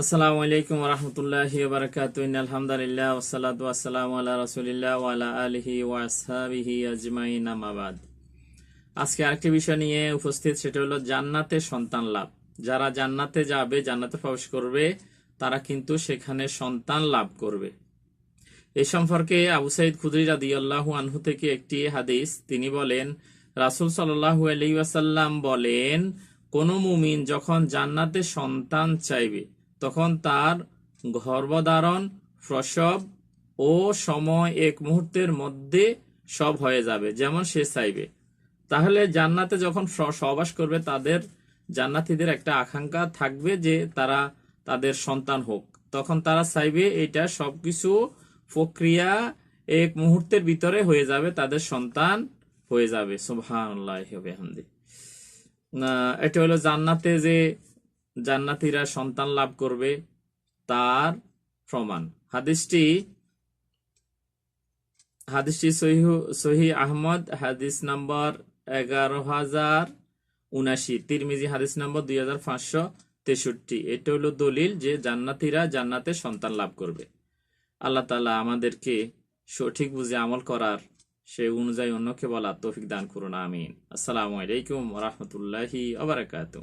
আসসালামু আলাইকুম রহমতুল্লাহি বারকাত আলহামদুলিল্লাহ ওসালাত ওয়াসালাম আল্লাহ রসুলিল্লাহ ওয়ালা আলহি ওয়াসাবিহি আজমাইন আমাবাদ আজকে আরেকটি বিষয় নিয়ে উপস্থিত, সেটা হলো জান্নাতে সন্তান লাভ। যারা জান্নাতে যাবে, জান্নাতে প্রবেশ করবে, তারা কিন্তু সেখানে সন্তান লাভ করবে। এই সম্পর্কে আবু সাইদ খুদরি রাদি আনহু থেকে একটি হাদিস, তিনি বলেন, রাসুল সাল্লাহু আলি ওয়াসাল্লাম বলেন, কোন মুমিন যখন জান্নাতে সন্তান চাইবে তখন তার গর্ভধারণ, প্রসব ও সময় এক মুহূর্তের মধ্যে সব হয়ে যাবে, যেমন সে চাইবে। তাহলে জান্নাতে যখন সহবাস করবে, তাদের জান্নাতীদের একটা আকাঙ্ক্ষা থাকবে যে তারা তাদের সন্তান হোক। তখন তারা চাইবে এটা সবকিছু প্রক্রিয়া এক মুহূর্তের ভিতরে হয়ে যাবে, তাদের সন্তান হয়ে যাবে। বিহামদি। এটা হলো জান্নাতে যে জান্নাতীরা সন্তান লাভ করবে তার প্রমাণ। হাদিসটি হাদিসটি সহি আহমদ, হাদিস নাম্বার এগারো হাজার উনাশি, তিরমিজি হাদিস নাম্বার দুই হাজার পাঁচশো তেষট্টি। এটা হলো দলিল যে জান্নাতীরা জান্নাতে সন্তান লাভ করবে। আল্লাহ তালা আমাদেরকে সঠিক বুঝে আমল করার সে অনুযায়ী অন্যকে বলা তৌফিক দান করুন, আমিন। আসসালামু আলাইকুম রহমতুল্লাহি আবরাকাতুহ